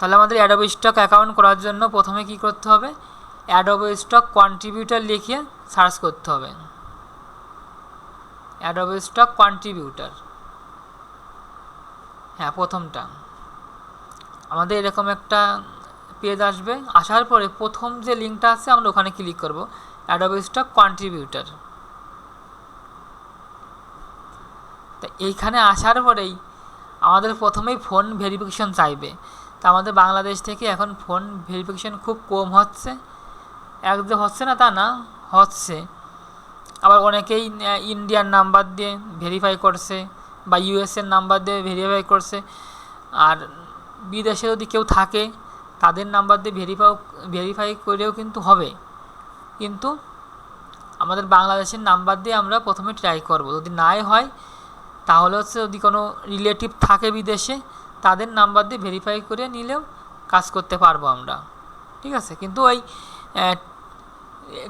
তাহলে আমাদের Adobe stock account করার জন্য প্রথমে কি করতে হবে? অ্যাডোব স্টক কন্ট্রিবিউটার লিখে সার্চ করতে হবে। অ্যাডোব স্টক কন্ট্রিবিউটার হ্যাঁ প্রথমটা। আমাদের এরকম একটা পেজ আসবে। আসার পরে প্রথম যে লিঙ্কটা আছে, আমরা ওখানে ক্লিক করব। অ্যাডোব স্টক কন্ট্রিবিউটার তা এইখানে আসার পরেই আমাদের প্রথমেই ফোন ভেরিফিকেশন চাইবে। তা আমাদের বাংলাদেশ থেকে এখন ফোন ভেরিফিকেশন খুব কম হচ্ছে। এক যে হচ্ছে না তা না, হচ্ছে। আবার অনেকেই ইন্ডিয়ার নাম্বার দিয়ে ভেরিফাই করছে বা ইউএসএর নাম্বার দিয়ে ভেরিফাই করছে। আর বিদেশে যদি কেউ থাকে, তাদের নাম্বার দিয়ে ভেরিফাই ভেরিফাই করেও কিন্তু হবে। কিন্তু আমাদের বাংলাদেশের নাম্বার দিয়ে আমরা প্রথমে ট্রাই করব। যদি নাই হয়, তাহলে হচ্ছে যদি কোনো রিলেটিভ থাকে বিদেশে তাদের নাম্বার দিয়ে ভেরিফাই করে নিলেও কাজ করতে পারব আমরা। ঠিক আছে? কিন্তু ওই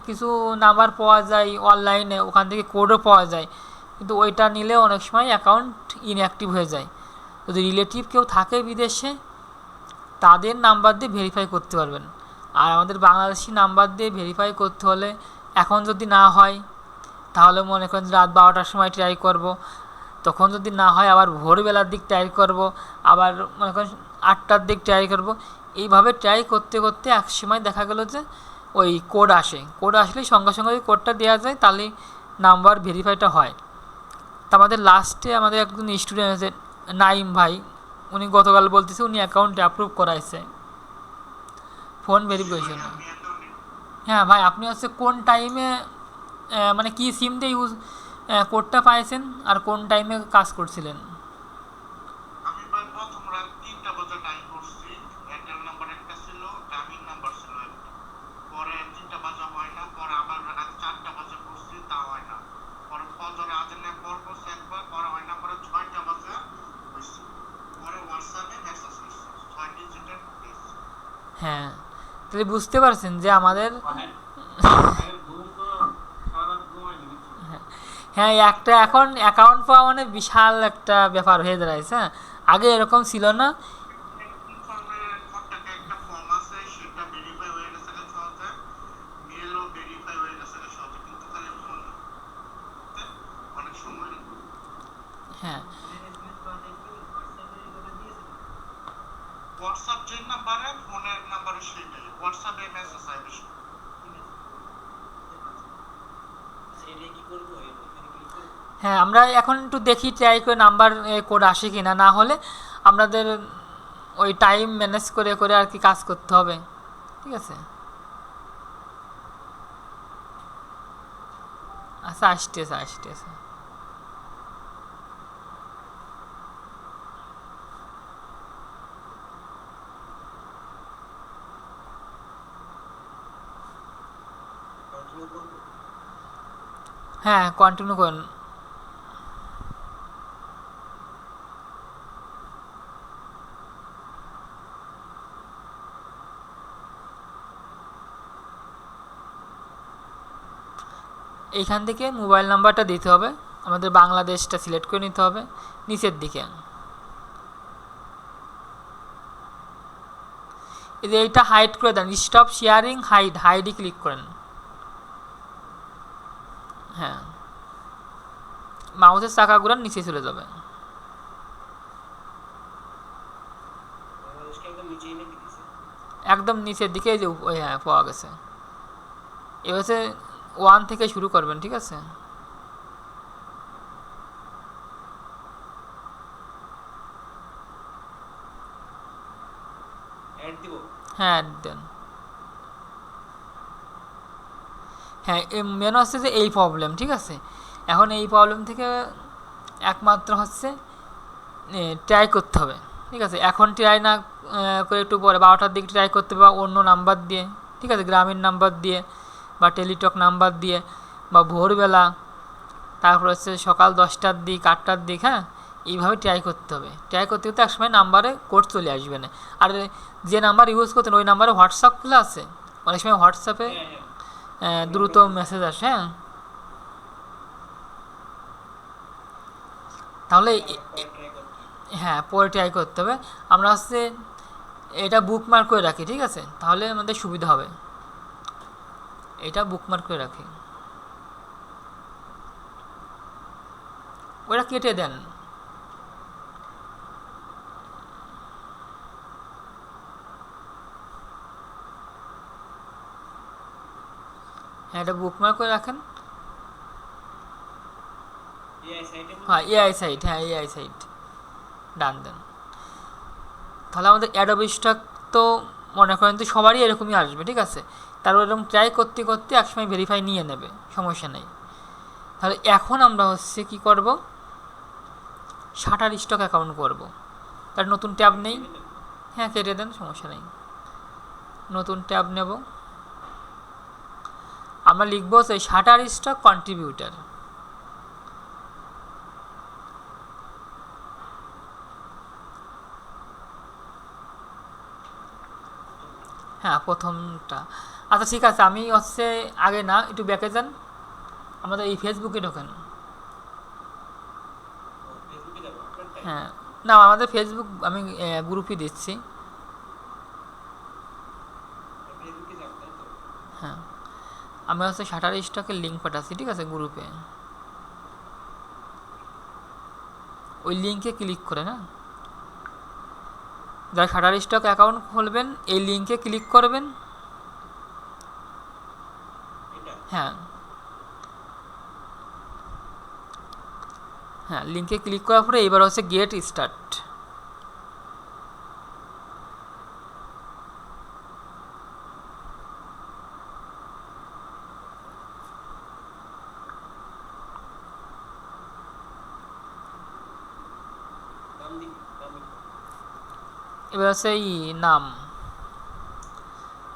কিছু নাম্বার পাওয়া যায় অনলাইনে ওখান থেকে কোডও পাওয়া যায়। কিন্তু ওইটা নিলে অনেক সময় অ্যাকাউন্ট ইনঅ্যাক্টিভ হয়ে যায়। যদি রিলেটিভ কেউ থাকে বিদেশে, তাদের নাম্বার দিয়ে ভেরিফাই করতে পারবেন। আর আমাদের বাংলাদেশি নাম্বার দিয়ে ভেরিফাই করতে হলে এখন যদি না হয়, তাহলে মনে করেন রাত বারোটার সময় ট্রাই করব। তখন যদি না হয় আবার ভোরবেলার দিক ট্রাই করব, আবার মনে করেন আটটার দিক ট্রাই করব। এইভাবে ট্রাই করতে করতে এক সময় দেখা গেলো যে ওই কোড আসে। কোড আসলেই সঙ্গে সঙ্গে ওই কোডটা দেওয়া যায় তাহলেই নাম্বার ভেরিফাইটা হয়। তা আমাদের লাস্টে আমাদের একজন স্টুডেন্ট আছে নাইম ভাই, উনি গতকাল বলতেছে উনি অ্যাকাউন্টে অ্যাপ্রুভ করাইছে। ফোন ভেরিফিকেশন হ্যাঁ ভাই, আপনি হচ্ছে কোন টাইমে মানে কি সিম দিয়ে ইউজ কোডটা পাইছেন আর কোন টাইমে কাজ করছিলেন? আমি ভাই প্রথম রাত তিনটা বাজে টাইম করছি। এয়ারটেল নাম্বার একটা ছিল গ্রামীণ নাম্বার ছিল একটা। পরে তিনটা বাজে হয় বাজে করছি তা হয় না পরে ফজরে আজানের পর করছি একবার পরে হয় না পরে ছয়টা বাজে হয়েছে পরে হোয়াটসঅ্যাপে মেসেজ হয়েছে ছয় ডিজিটের হয়েছে হ্যাঁ তাহলে বুঝতে পারছেন যে আমাদের হ্যাঁ একটা এখন অ্যাকাউন্ট পাওয়া মানে বিশাল একটা ব্যাপার হয়ে দাঁড়াইছে হ্যাঁ। আগে এরকম ছিল না ফর্মের কন্টাক্টে একটা ফর্ম আছে সেটা ভেরিফাই হয়ে গেছে রে সহজে মেলও ভেরিফাই হয়ে গেছে রে সহজে কিন্তু খালি ফোন অনেক সময় লাগে। হ্যাঁ হোয়াটসঅ্যাপ যে নাম্বারে ফোনের নাম্বারে সেটাই হোয়াটসঅ্যাপে মেসেজ আয় বেশি হ্যাঁ আমরা এখন একটু দেখি ট্রাই করে নাম্বার কোড আসে কি না না হলে আমাদের ওই টাইম ম্যানেজ করে করে আর কি কাজ করতে হবে। ঠিক আছে? আচ্ছা আসতেছে আসতেছে হ্যাঁ কন্টিনিউ করুন। এইখান থেকে মোবাইল নাম্বারটা দিতে হবে। আমাদের বাংলাদেশটা সিলেক্ট করে নিতে হবে। নিচের দিকে। এই যে এইটা হাইড করে দেন। স্টপ শেয়ারিং হাইড হাইডে ক্লিক করেন। হ্যাঁ। মাউসের চাকাগুলো নিচে চলে যাবে। একদম নিচের দিকে যে হ্যাঁ পাওয়া গেছে। এবার ওয়ান থেকে শুরু করবেন ঠিক আছে? হ্যাঁ দেন। হ্যাঁ মেন হচ্ছে যে এই প্রবলেম ঠিক আছে? এখন এই প্রবলেম থেকে একমাত্র হচ্ছে ট্রাই করতে হবে ঠিক আছে? এখন ট্রাই না করে একটু পরে বারোটার দিকে ট্রাই করতে হবে বা অন্য নাম্বার দিয়ে ঠিক আছে? গ্রামীণ নাম্বার দিয়ে বা টেলিটক নাম্বার দিয়ে বা ভোরবেলা, তারপর হচ্ছে সকাল দশটার দিক, আটটার দিক হ্যাঁ? এইভাবে ট্রাই করতে হবে। ট্রাই করতে করতে একসময় নাম্বারে কোড চলে আসবে না। আর যে নাম্বার ইউজ করতেন, ওই নাম্বারে হোয়াটসঅ্যাপ খোলা আছে অনেক সময় হোয়াটসঅ্যাপে দ্রুত মেসেজ আসে হ্যাঁ? তাহলে হ্যাঁ পরে ট্রাই করতে হবে। আমরা হচ্ছে এটা বুকমার্ক করে রাখি, ঠিক আছে? তাহলে আমাদের সুবিধা হবে। এটা বুকমার্ক করে রাখি। ওরা কেটে দেন। হ্যাঁ এটা বুকমার্ক করে রাখেন। হ্যাঁ এআই সাইট হ্যাঁ এআই সাইট ডান দেন। তাহলে আমাদের অ্যাডোবি স্টক তো মনে করেন তো সবারই এরকমই আসবে ঠিক আছে? তারপর এরকম ট্রাই করতে করতে একসময় ভেরিফাই নিয়ে নেবে, সমস্যা নেই। তাহলে এখন আমরা হচ্ছে কি করব? শাটার স্টক অ্যাকাউন্ট করব। তার নতুন ট্যাব নেই। হ্যাঁ কেটে দেন, সমস্যা নেই। নতুন ট্যাব নেব। আমরা লিখব সেই শাটার স্টক কন্ট্রিবিউটার হ্যাঁ প্রথমটা। আচ্ছা ঠিক আছে। আমি হচ্ছে আগে না, একটু ব্যাকে যান। আমাদের এই ফেসবুকে ঢোকেন। হ্যাঁ। না, আমাদের ফেসবুক আমি গ্রুপই দিচ্ছি। হ্যাঁ। আমি হচ্ছে শাটার স্টকের লিঙ্ক পাঠাচ্ছি, ঠিক আছে গ্রুপে ওই লিঙ্কে ক্লিক করে, না? যারা শাটার স্টক অ্যাকাউন্ট খুলবেন, এই লিঙ্কে ক্লিক করবেন এটা হ্যাঁ। হ্যাঁ লিঙ্কে ক্লিক করার পরে এবার হচ্ছে গেট স্টার্ট নাম নাম। এবার হচ্ছে এই নাম।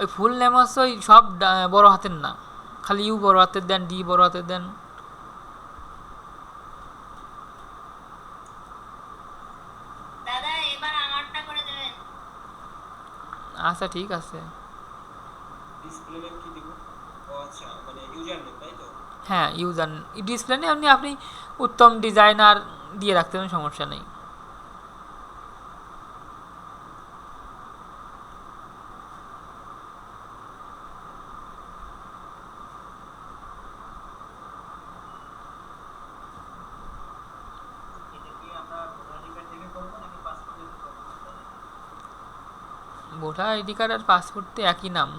ওই ফুল নেম হচ্ছে ওই সব বড় হাতের না খালি ইউ বড় হাতের দেন ডি বড় হাতের দেন। দাদা এবার আমারটা করে দেবেন। আচ্ছা ঠিক আছে। আচ্ছা মানে হ্যাঁ ইউজার ডিসপ্লে নিয়ে আপনি আপনি উত্তম ডিজাইনার দিয়ে রাখতে পারেন সমস্যা নেই এটা কি আমরা ভোটার কার্ড থেকে করব নাকি পাসপোর্ট থেকে করব ভোটার আইডি কার্ড আর পাসপোর্ট একই নাম।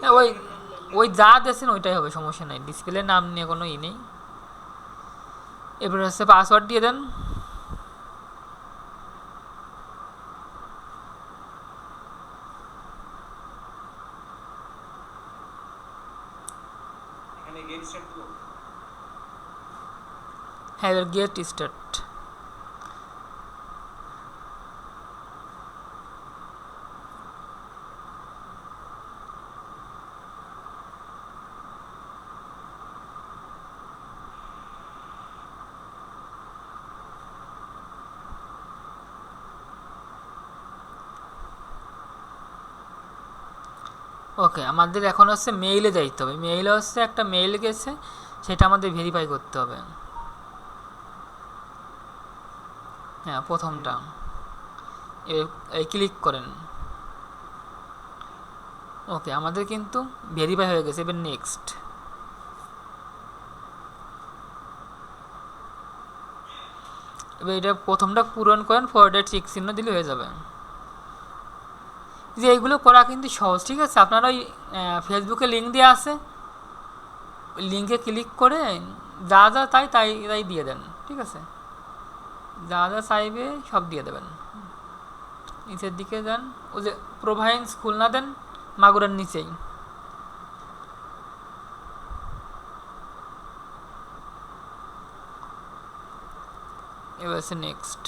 হ্যাঁ, ওই ওই যা দেন ওইটাই হবে সমস্যা নাই। ডিসপ্লে নাম নিয়ে কোনো ই নেই। এবার হচ্ছে পাসওয়ার্ড দিয়ে দেন। হ্যাঁ এবার গেট স্টার্ট। ওকে আমাদের এখন হচ্ছে মেইলে যাইতে হবে। মেইলে হচ্ছে একটা মেইল গেছে, সেটা আমাদের ভেরিফাই করতে হবে। হ্যাঁ প্রথমটা। এই ক্লিক করেন। ওকে, আমাদের কিন্তু ভেরিফাই হয়ে গেছে, এবার নেক্সট এবার এটা প্রথমটা পূরণ করেন ফরওয়ার্ডের চেক চিহ্ন দিলে হয়ে যাবে। যে এইগুলো করা কিন্তু সহজ, ঠিক আছে? আপনারা ওই ফেসবুকে লিঙ্ক দেওয়া আছে লিঙ্কে ক্লিক করে যা যা তাই তাই তাই দিয়ে দেন, ঠিক আছে? যা যা চাইবে সব দিয়ে দেবেন। নিচের দিকে যান। ওই যে প্রোভাইন্স খুলনা দেন, মাগুরের নিচেই। এবার হচ্ছে নেক্সট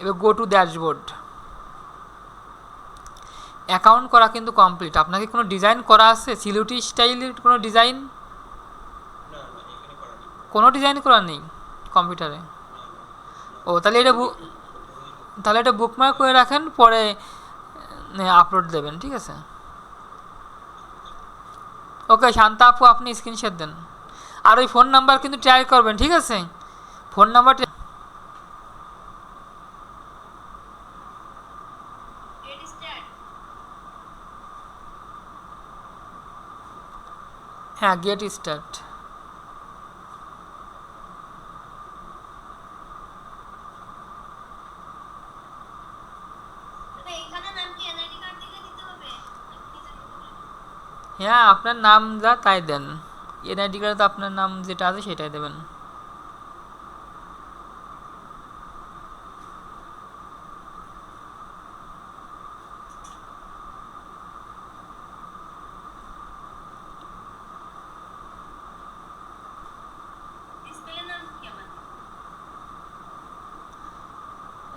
এবার গো টু ড্যাশবোর্ড অ্যাকাউন্ট করা কিন্তু কমপ্লিট আপনাকে কোনো ডিজাইন করা আছে? সিলিউটি স্টাইলের কোনো ডিজাইন না না এখানে করা নেই কোনো ডিজাইন করা নেই কম্পিউটারে ও, তাহলে এটা তাহলে এটা বুকমার্ক করে রাখেন, পরে আপলোড দেবেন, ঠিক আছে? ওকে, শান্তা আপু, আপনি স্ক্রিনশট দেন। আর ওই ফোন নাম্বার কিন্তু ট্রাই করবেন, ঠিক আছে? ফোন নাম্বার হ্যাঁ গেট স্টার্ট দাদা এখানে নাম কি এনআইডি কার্ড থেকে দিতে হবে নাকি নিজের মতো করে? হ্যাঁ আপনার নাম যা তাই দেন। এনআইডি কার্ডে তো আপনার নাম যেটা আছে সেটাই দেবেন।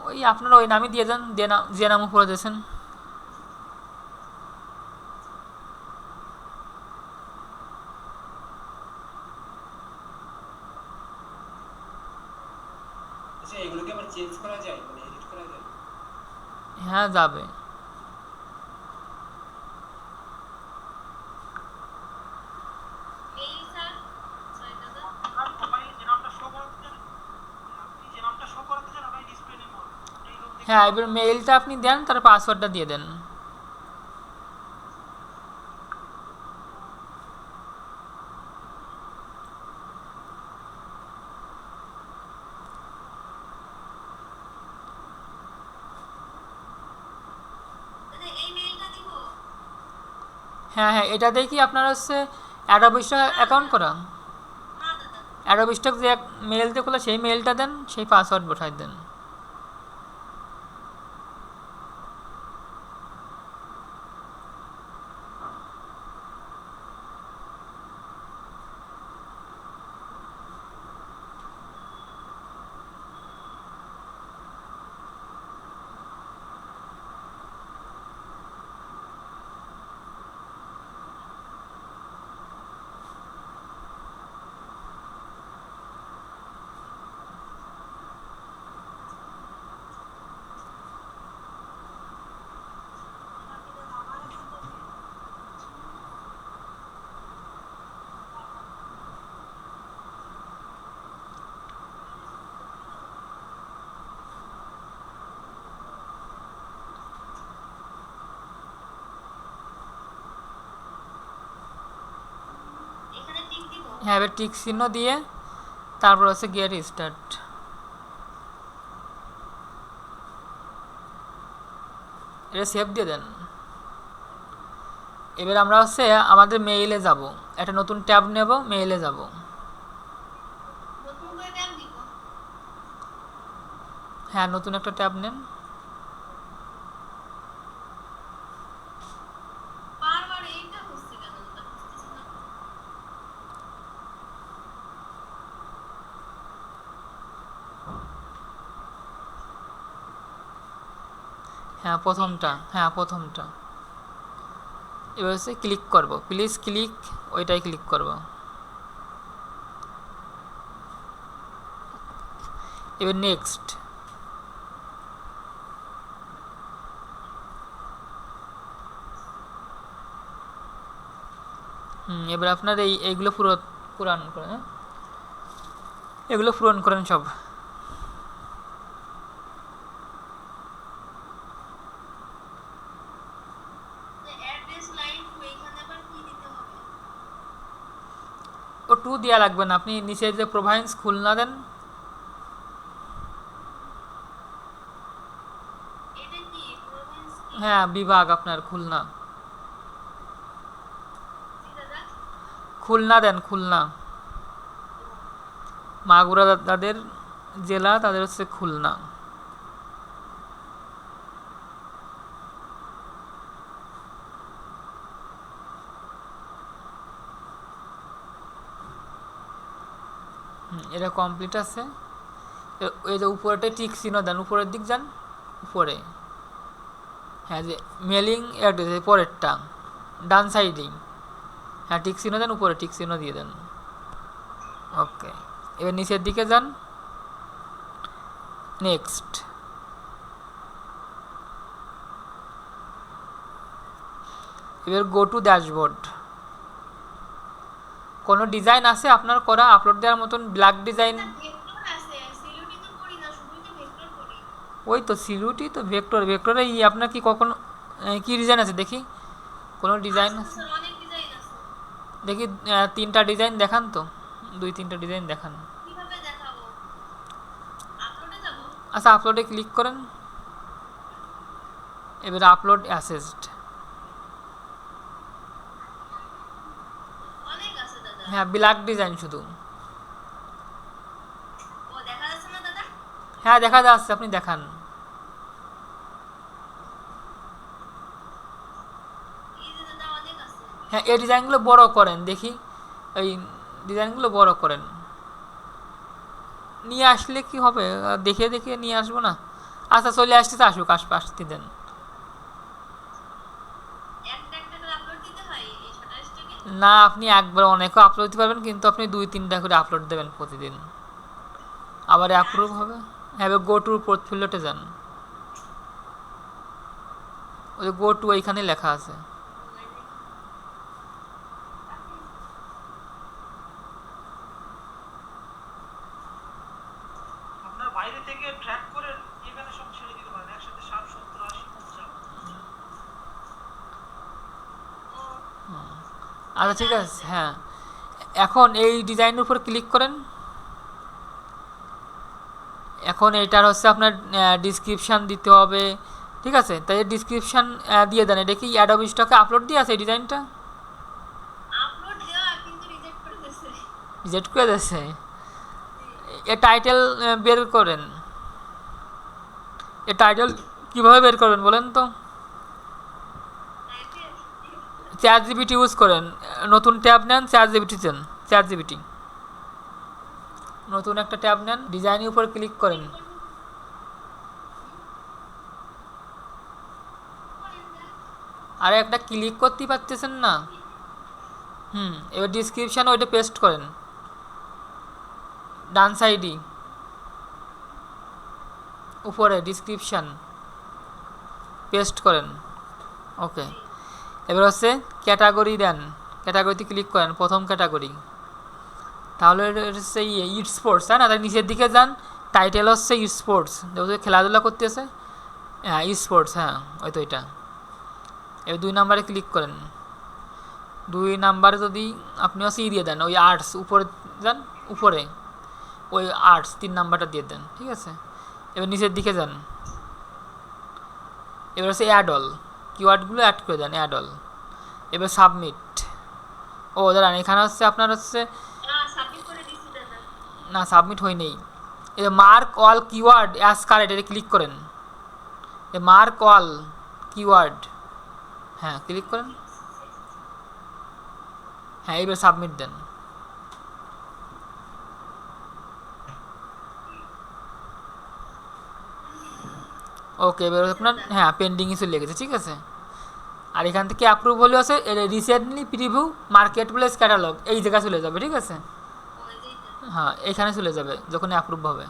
ওই আপনার ওই নামই দিয়ে দেন যে নাম যে নাম উপরে দিয়েছেন আচ্ছা এগুলোকে আবার চেঞ্জ করা যায় মানে এডিট করা যায় হ্যাঁ যাবে এই স্যার সরি দাদা আপনার মোবাইলে যে নামটা শো করাতে চান আপনি যে নামটা শো করাতে চান ওটাই ডিসপ্লে নেম হবে এই লোক দেখে হ্যাঁ এবার মেইলটা আপনি দেন তার পাসওয়ার্ডটা দিয়ে দেন দাদা এই মেইলটা দিব হ্যাঁ হ্যাঁ এটা কি আপনার হচ্ছে অ্যাডোবিস্টক অ্যাকাউন্ট করা অ্যাডোবিস্টক যে এক মেলতে খোলা, সেই মেলটা দেন, সেই পাসওয়ার্ড বসাই দেন এখানে টিক দিব হ্যাঁ এবার টিক চিহ্ন দিয়ে তারপর হচ্ছে গিয়ার স্টার্ট এটা সেভ দিয়ে দেন। এবার আমরা হচ্ছে আমাদের মেইলে যাব। একটা নতুন ট্যাব নেব মেইলে যাব। হ্যাঁ নতুন একটা ট্যাব নেন বারবার এইটা হচ্ছে কেন দাদা বুঝতেছি না হ্যাঁ প্রথমটা হ্যাঁ প্রথমটা। এবার হচ্ছে ক্লিক করব। প্লিজ ক্লিক ওইটাই ক্লিক করব। এবার নেক্সট হুম, এবার আপনার এই, এইগুলো পুরো পূরণ করেন হ্যাঁ? এগুলো পূরণ করেন সব অ্যাড্রেস লাইন টু এখানে আবার কি দিতে হবে ও টু দেওয়া লাগবে না। আপনি নিচে যে প্রোভাইন্স খুলনা দেন। হ্যাঁ বিভাগ আপনার খুলনা। খুলনা দেন খুলনা। মাগুরা তাদের জেলা তাদের হচ্ছে খুলনা। এটা কমপ্লিট আছে। এই যে উপরেটা টিক চিহ্ন দেন, উপরের দিক যান, উপরে। হ্যাঁ যে মেলিং অ্যাড্রেস পরেরটা, ডান সাইডিং হ্যাঁ টিক চিহ্ন দেন, উপরে টিক চিহ্ন দিয়ে দেন। ওকে, এবার নিচের দিকে যান। নেক্সট এবার গো টু ড্যাশবোর্ড কোনো ডিজাইন আছে আপনার করা আপলোড দেওয়ার মতন ব্ল্যাক ডিজাইন ওই তো সিলুটি তো ভেক্টর ভেক্টরে ই আপনার কি কখন কি ডিজাইন আছে দেখি? কোনো ডিজাইন আছে? দেখি তিনটা ডিজাইন দেখান তো। দুই তিনটা ডিজাইন দেখান। আচ্ছা আপলোডে ক্লিক করেন। এবার আপলোড অ্যাসেসড অনেক আছে দাদা হ্যাঁ ব্ল্যাক ডিজাইন শুধু। হ্যাঁ দেখা যাচ্ছে আপনি দেখান। হ্যাঁ এই ডিজাইনগুলো বড় করেন দেখি। এই ডিজাইনগুলো বড় করেন। নিয়ে আসলে কি হবে? দেখে দেখে নিয়ে আসব না? আচ্ছা চলে আসতেছে আসুক আসবে আসতে দেন একটা একটা করে আপলোড দিতে হয় এই সাতাশটাকে না, আপনি একবার অনেকও আপলোড দিতে পারবেন, কিন্তু আপনি দুই, তিনটা করে আপলোড দেবেন প্রতিদিন। আবার অ্যাপ্রুভ হবে। হ্যাঁ গো টু পোর্টফোলিওতে যান। ওই গো টু এইখানে লেখা আছে আপনার বাইরে থেকে ট্র্যাক করে এখানে সব ছেড়ে দিতে পারেন একসাথে ষাট সত্তর আশি পঞ্চাশ ও আচ্ছা ঠিক আছে হ্যাঁ। এখন এই ডিজাইনের উপর ক্লিক করেন। এখন এটার হচ্ছে আপনার ডিসক্রিপশান দিতে হবে ঠিক আছে? তাই ডিসক্রিপশান দিয়ে দেন। এটা কি অ্যাডব স্টকে আপলোড দিয়ে আছে এই ডিজাইনটা? রিজেক্ট করে দিয়েছে। এ টাইটেল বের করেন। এ টাইটেল কীভাবে বের করবেন বলেন তো? চ্যাট জিবিটি ইউজ করেন। নতুন ট্যাব নেন চ্যাট জিবিটি দেন চ্যাট জিবিটি নতুন একটা ট্যাব নেন, ডিজাইনের উপর ক্লিক করেন। আরে একটা ক্লিক করতেই পারতেছেন না? হুম, এবার ডিসক্রিপশানে ওইটা পেস্ট করেন। ডান সাইডই উপরে ডিসক্রিপশান পেস্ট করেন। ওকে এবার হচ্ছে ক্যাটাগরি দেন। ক্যাটাগরিতে ক্লিক করেন, প্রথম ক্যাটাগরি। তাহলে হচ্ছে হচ্ছে ইট স্পোর্টস তাই না? তার নিচের দিকে যান টাইটেল হচ্ছে ইট স্পোর্টস যেহেতু খেলাধুলা করতেছে। হ্যাঁ ই স্পোর্টস হ্যাঁ ওই তো এটা। এবার দুই নাম্বারে ক্লিক করেন। দুই নাম্বারে যদি আপনি হচ্ছে ই দিয়ে দেন, ওই আর্টস উপরে যান, উপরে। ওই আর্টস তিন নাম্বারটা দিয়ে দেন, ঠিক আছে? এবার নিচের দিকে যান। এবার হচ্ছে অ্যাডল কিওয়ার্ডগুলো অ্যাড করে দেন অ্যাডল এবার সাবমিট ও দাঁড়ান এখানে হচ্ছে আপনার হচ্ছে না সাবমিট হয় নেই। এবার mark all keyword as correct এটা ক্লিক করেন। এ মার্ক অল কিওয়ার্ড হ্যাঁ ক্লিক করেন। হ্যাঁ এবার সাবমিট দেন। ওকে এবার আপনার হ্যাঁ পেন্ডিংয়ে চলে গেছে ঠিক আছে? আর এখান থেকে অ্যাপ্রুভ হলে আছে recently preview marketplace catalogue এই জায়গায় চলে যাবে ঠিক আছে। হ্যাঁ এখানে চলে যাবে যখন অ্যাপ্রুভ হবে।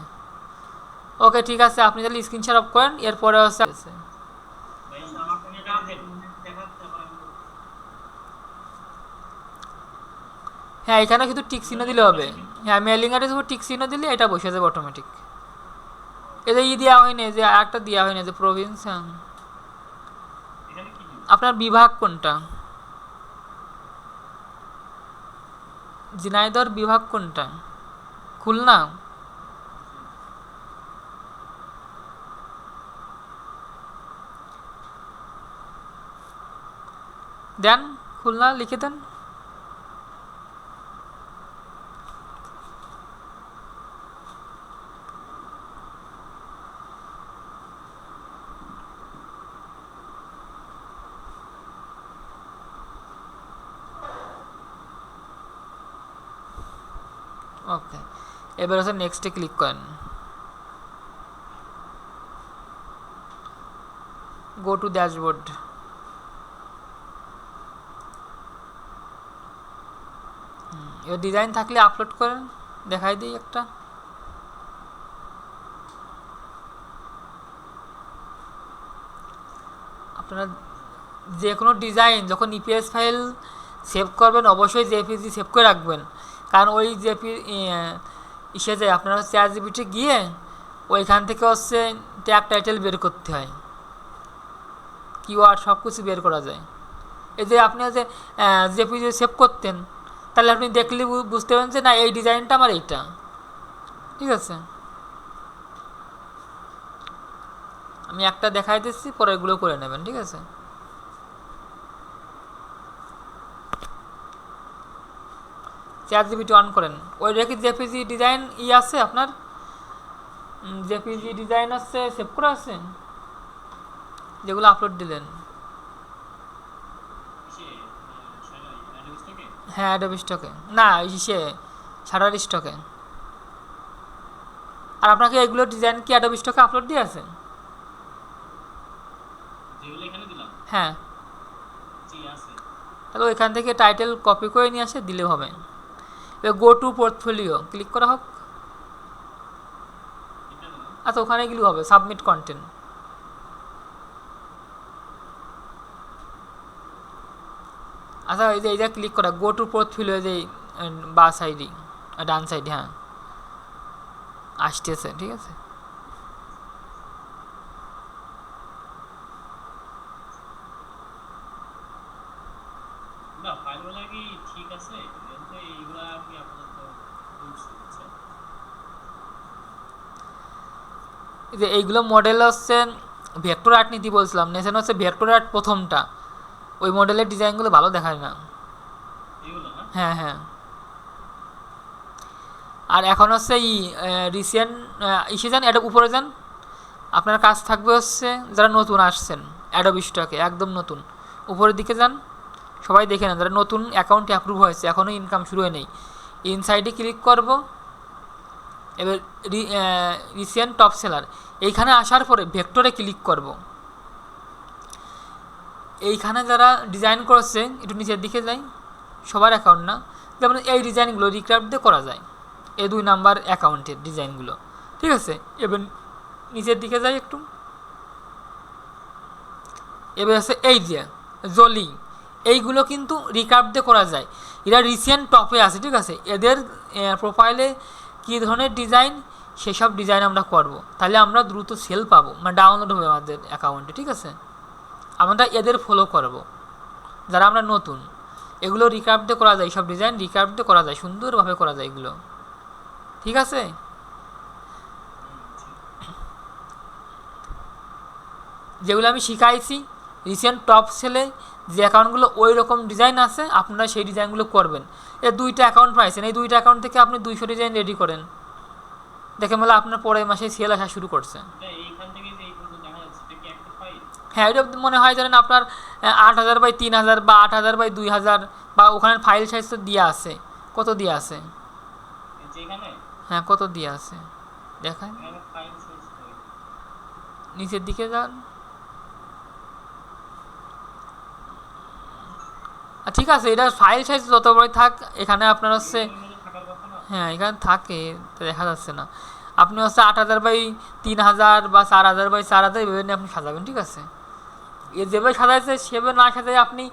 ওকে ঠিক আছে আপনি তাহলে স্ক্রিনশট অফ করেন এরপরে হচ্ছে হ্যাঁ এখানে শুধু টিক চিহ্ন দিলে হবে। হ্যাঁ মেলিং অ্যাড্রেস উপর টিক চিহ্ন দিলে এটা বসে যাবে অটোমেটিক এটা ই দেওয়া হয়নি যে একটা দেওয়া হয়নি যে প্রভিন্স? আপনার বিভাগ কোনটা? ঝিনাইদর বিভাগ কোনটা? খুলনা? দেন, খুলনা লিখে দেন। ওকে এবার হচ্ছে নেক্সটে ক্লিক করেন। গো টু ড্যাশবোর্ড এবার ডিজাইন থাকলে আপলোড করেন, দেখাই দিই একটা। আপনারা যে কোনো ডিজাইন যখন ইপিএস ফাইল সেভ করবেন, অবশ্যই জেপিজি সেভ করে রাখবেন। কারণ ওই জেপি ইসে যায় আপনার হচ্ছে চার জিবিতে গিয়ে ওইখান থেকে হচ্ছে ট্যাগ টাইটেল বের করতে হয়। কিওয়ার্ড সব কিছু বের করা যায়। এই যে আপনি যে যদি সেভ করতেন, তাহলে আপনি দেখলে বুঝতে পারেন যে না, এই ডিজাইনটা আমার এইটা। ঠিক আছে? আমি একটা দেখাই দিচ্ছি, পরে এগুলো করে নেবেন, ঠিক আছে? চার জিবিটি অন করেন। ওই রেখে জেপিজি ডিজাইন ই আছে আপনার? জেপিজি ডিজাইন আছে সেভ করা আছে? যেগুলো আপলোড দিলেন। হ্যাঁ অ্যাডোবি স্টকে না ইসে সারার স্টকে আর আপনাকে এগুলো ডিজাইন কি অ্যাডোবি স্টকে আপলোড দিয়ে আছে? হ্যাঁ। তাহলে ওইখান থেকে টাইটেল কপি করে নিয়ে আসে দিলে হবে। গো টু পোর্টফোলিও ক্লিক করা হোক। আচ্ছা ওখানে গেলে হবে সাবমিট কন্টেন্ট আচ্ছা এই যে এইটা ক্লিক করা গো টু পোর্টফোলিও যে, বা সাইডে ডান সাইডে হ্যাঁ। আসতেছে, ঠিক আছে না ফাইলগুলো কি ঠিক আছে কিন্তু এইগুলা আপনি আপাতত বুঝতে বুঝছেন এই যে এইগুলো মডেল হচ্ছে ভেক্টর আর্ট নীতি বলছিলাম নেশন হচ্ছে ভেক্টর আর্ট প্রথমটা। ওই মডেলের ডিজাইনগুলো ভালো দেখায় না। হ্যাঁ হ্যাঁ। আর এখন হচ্ছে ই রিসেন্ট ইসে যান এটা উপরে যান। আপনার কাজ থাকবে হচ্ছে যারা নতুন আসছেন অ্যাডোবি স্টকে একদম নতুন। উপরের দিকে যান সবাই দেখে নেন যারা নতুন অ্যাকাউন্ট অ্যাপ্রুভ হয়েছে এখনও ইনকাম শুরু হয় নেই। ইনসাইডে ক্লিক করব এবার রিসেন্ট টপ সেলার এইখানে আসার পরে ভেক্টরে ক্লিক করব। এইখানে যারা ডিজাইন করেছে, একটু নিচের দিকে যাই, সবার অ্যাকাউন্ট না, যেমন এই ডিজাইনগুলো রিক্রাফট দিয়ে করা যায়, এই দুই নাম্বার অ্যাকাউন্টের ডিজাইনগুলো ঠিক আছে? এবার নিচের দিকে যাই একটু। এবার আছে এই যে জলি এইগুলো কিন্তু রিকার্ভ দিয়ে করা যায়। এরা রিসেন্ট টপে আছে, ঠিক আছে? এদের প্রোফাইলে কী ধরনের ডিজাইন, সেসব ডিজাইন আমরা করব। তাহলে আমরা দ্রুত সেল পাবো মানে ডাউনলোড হবে আমাদের অ্যাকাউন্টে ঠিক আছে? আমরা এদের ফলো করব। যারা আমরা নতুন, এগুলো রিকার্ভ করা যায়, সব ডিজাইন রিকার্ভ করা যায়, সুন্দরভাবে করা যায় এগুলো। ঠিক আছে? যেগুলো আমি শিখাইছি রিসেন্ট টপ সেলে যে অ্যাকাউন্টগুলো ওই রকম ডিজাইন আছে আপনারা সেই ডিজাইনগুলো করবেন। এ দুইটা অ্যাকাউন্ট পাইছেন এই দুইটা অ্যাকাউন্ট থেকে আপনি দুইশো ডিজাইন রেডি করেন। দেখে মেলা আপনার পরের মাসে সেল আসা শুরু করছে। এটা এইখান থেকে যে এই পর্যন্ত দেখা যাচ্ছে এটা কি একটা ফাইল হ্যাঁ মনে হয় জানেন আপনার আট হাজার বাই তিন হাজার বা আট হাজার বাই দুই হাজার বা ওখানে ফাইল সাইজ তো দেওয়া আছে। কত দেওয়া আছে? হ্যাঁ কত দেওয়া আছে? দেখায় নিচের দিকে যান। ঠিক আছে এটা ফাইল সাইজ যত বড় থাক এখানে আপনার হচ্ছে হ্যাঁ এখানে থাকে দেখা যাচ্ছে না। আপনি হচ্ছে আট হাজার বাই তিন হাজার বা চার হাজার বাই চার হাজার এভাবে নিয়ে আপনি সাজাবেন ঠিক আছে? এ যেভাবে সাজাইছে সেভাবে না সাজাই আপনি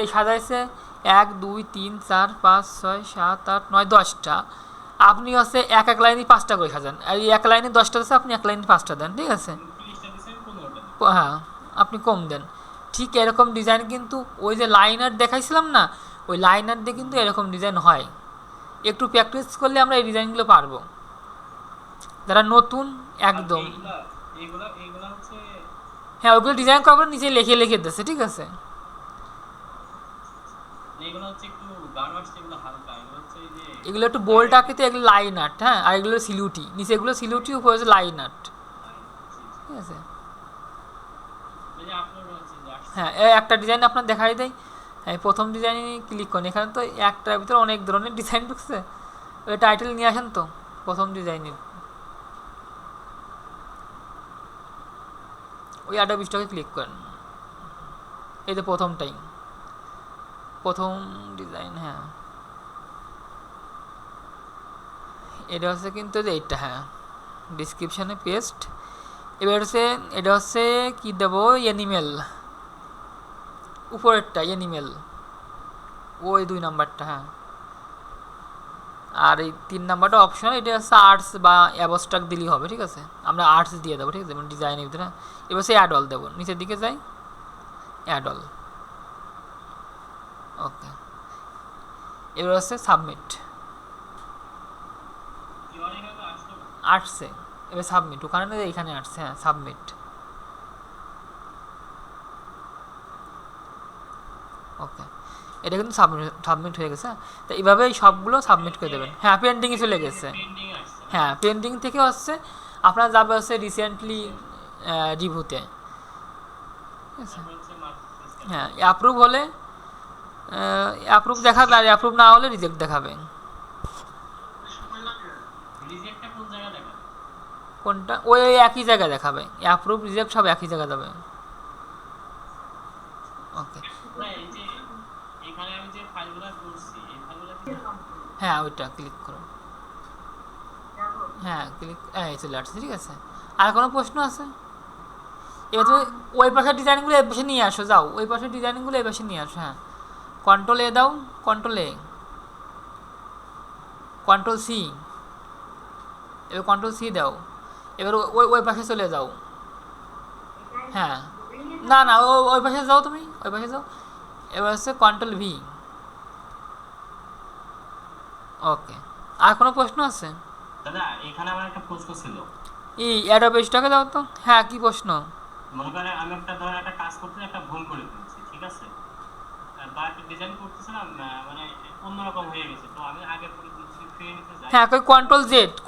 এ সাজাইছে এক দুই তিন চার পাঁচ ছয় সাত আট নয় দশটা। আপনি হচ্ছে এক এক লাইনে পাঁচটা করে সাজান। আর এই এক লাইনে দশটা আছে আপনি এক লাইনে পাঁচটা দেন ঠিক আছে? হ্যাঁ আপনি কম দেন। ঠিক এরকম ডিজাইন কিন্তু ওই যে লাইনার দেখাইছিলাম না ওই লাইনার দিয়ে কিন্তু এরকম ডিজাইন হয়। একটু প্র্যাকটিস করলে আমরা এই ডিজাইনগুলো পারব। যারা নতুন একদম। হ্যাঁ ওইগুলো ডিজাইন করার পর নিচে লিখে লিখে দিচ্ছে ঠিক আছে? এগুলো একটু বোল্ড আঁকিতে এগুলো লাইন আর্ট হ্যাঁ? আর এগুলো সিলিউটি নিচে এগুলো সিলিউটি উপরে লাইন আর্ট ঠিক আছে এই যে আপনার হচ্ছে যে আসছে হ্যাঁ এই একটা ডিজাইন আপনার দেখাই দেয় হ্যাঁ প্রথম ডিজাইনে ক্লিক করেন। এখানে তো একটার ভিতরে অনেক ধরনের ডিজাইন ঢুকছে। ওই টাইটেল নিয়ে আসেন তো, প্রথম ডিজাইনের ওই অ্যাডাব স্টকে ক্লিক করেন। এই যে প্রথমটাই। প্রথম ডিজাইন হ্যাঁ। এটা হচ্ছে কিন্তু এইটা হ্যাঁ। ডিসক্রিপশানে পেস্ট এবার হচ্ছে, এটা হচ্ছে কি দেবো? অ্যানিমেল উপরেরটা এনিমেল ওই দুই নাম্বারটা হ্যাঁ। আর এই তিন নাম্বারটা অপশন এটা হচ্ছে আর্টস বা অ্যাবস্ট্রাক্ট দিলেই হবে, ঠিক আছে? আমরা আর্টস দিয়ে দেবো, ঠিক আছে? মানে ডিজাইনের ভিতরে। এবার সে অ্যাডল দেবো। নিচের দিকে যাই। অ্যাডল ওকে। এবার হচ্ছে সাবমিট আর্টসে এবার সাবমিট ওখানে এখানে আর্টসে হ্যাঁ সাবমিট ওকে এটা কিন্তু সাবমিট সাবমিট হয়ে গেছে। তো এইভাবেই সবগুলো সাবমিট করে দেবেন। হ্যাঁ পেন্ডিংয়ে চলে গেছে। হ্যাঁ পেন্ডিং থেকে হচ্ছে আপনার যাবে হচ্ছে রিসেন্টলি রিভিউতে হ্যাঁ অ্যাপ্রুভ হলে অ্যাপ্রুভ দেখাবে আর অ্যাপ্রুভ না হলে রিজেক্ট দেখাবে। কোনটা? ওই একই জায়গায় দেখাবে। অ্যাপ্রুভ রিজেক্ট সব একই জায়গায় দেবে। ওকে না এই যে এখানে আমি যে ফাইলগুলো করছি এই ফাইলগুলো কি হ্যাঁ ওইটা ক্লিক করো। হ্যাঁ ক্লিক হ্যাঁ চলে আসছে, ঠিক আছে। আর কোনো প্রশ্ন আছে? এবার তুমি ওই পাশের ডিজাইনগুলো এই পাশে নিয়ে আসো, যাও। ওই পাশের ডিজাইনগুলো এই পাশে নিয়ে আসো হ্যাঁ। কন্ট্রোল এ দাও কন্ট্রোল এ কন্ট্রোল সি এবার কন্ট্রোল সি দাও। এবার ওই ওই পাশে চলে যাও। হ্যাঁ। না না ওই পাশে যাও তুমি, ওই পাশে যাও। এবার হচ্ছে কন্ট্রোল ভি ওকে। আর কোনো প্রশ্ন আছে? দাদা এখানে আমার একটা প্রশ্ন ছিল। এই অ্যাডো পেজটাকে দাও তো। হ্যাঁ কি প্রশ্ন? মনে করেন আমি একটা ধরেন একটা কাজ করতে একটা ভুল করে ফেলেছি ঠিক আছে? আহ, বা একটা ডিজাইন করতেছিলাম মানে অন্যরকম হয়ে গেছে তো আমি আগে হ্যাঁ কন্ট্রোল জেড